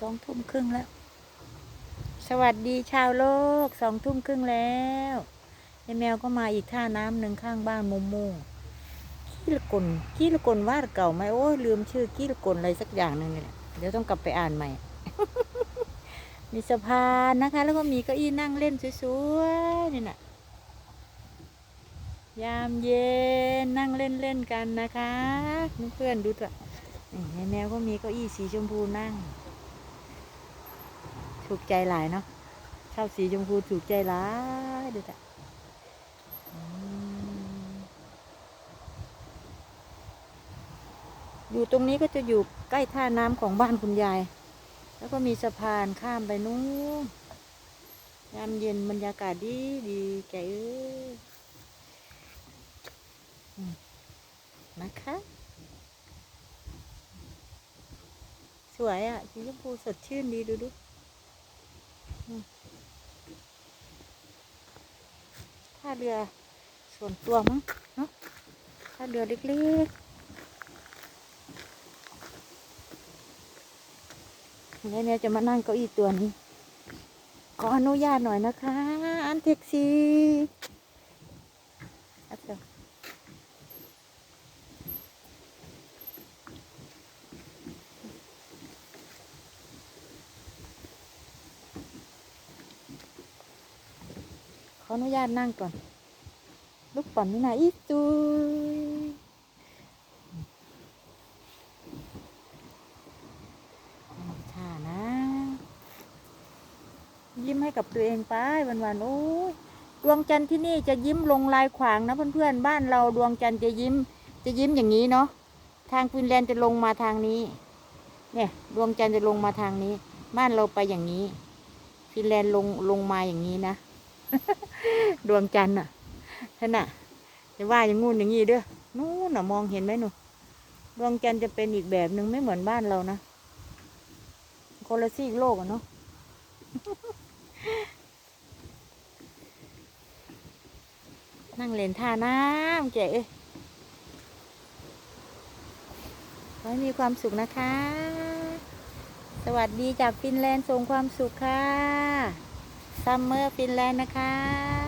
สองทุ่มครึ่งแล้ว สวัสดีชาวโลกสองทุ่มครึ่งแล้วไอแมวก็มาอีกท่าน้ำหนึ่งข้างบ้านมุมมูขี้ละกลขี้ละกลวาดเก่าไหมโอ้ยลืมชื่อขี้ละกลอะไรสักอย่างหนึ่งเนี่ยเดี๋ยวต้องกลับไปอ่านใหม่ มีสะพานนะคะ แล้วก็มีเก้าอี้นั่งเล่นสวยๆนี่นะยามเย็นนั่งเล่นเล่นกันนะคะเพื่อนๆดูเถอะนี่ในแมวก็มีเก้าอี้สีชมพูนั่ง ถูกใจหลายเนาะชอบสีชมพูถูกใจหลายดูเถอะอืมอยู่ตรงนี้ก็จะอยู่ใกล้ท่าน้ำของบ้านคุณยาย แล้วก็มีสะพานข้ามไปนู้นยามเย็นบรรยากาศดีดีแกเอ้ยนะคะ สวยอะสีชมพูสดชื่นดีดูดู ท่าเรือส่วนตัวมั้งเนาะท่าเรือเล็กๆเนี่ยเนี่ยจะมานั่งเก้าอี้ตัวนี้ ขออนุญาตหน่อยนะคะ อันเท็กซี่อะเถอะ ข ออนุญาตนั่งก่อน ลูกปั่นนี่นะอีตุยท่านะ ยิ้มให้กับตัวเองไปวันๆโอ้ยดวงจันทร์ที่นี่จะยิ้มลงลายขวางนะเพื่อนๆบ้านเราดวงจันทร์จะยิ้ม จะยิ้มอย่างนี้เนาะทางฟินแลนด์จะลงมาทางนี้ เนี่ยดวงจันทร์จะลงมาทางนี้ บ้านเราไปอย่างนี้ ฟินแลนด์ลงลงมาอย่างนี้นะ ดวงจันทร์น่ะท่านน่ะจะว่าอย่างงู้นอย่างงี้เด้อนู่นน่ะมองเห็นไหมหนูดวงจันทร์จะเป็นอีกแบบหนึ่งไม่เหมือนบ้านเรานะคนละซีกโลกอะเนาะนั่งเล่นท่าน้ำแกเอ้ขอให้มีความสุขนะคะ สวัสดีจากฟินแลนด์ส่งความสุขค่ะ ซัมเมอร์ฟินแลนด์นะคะ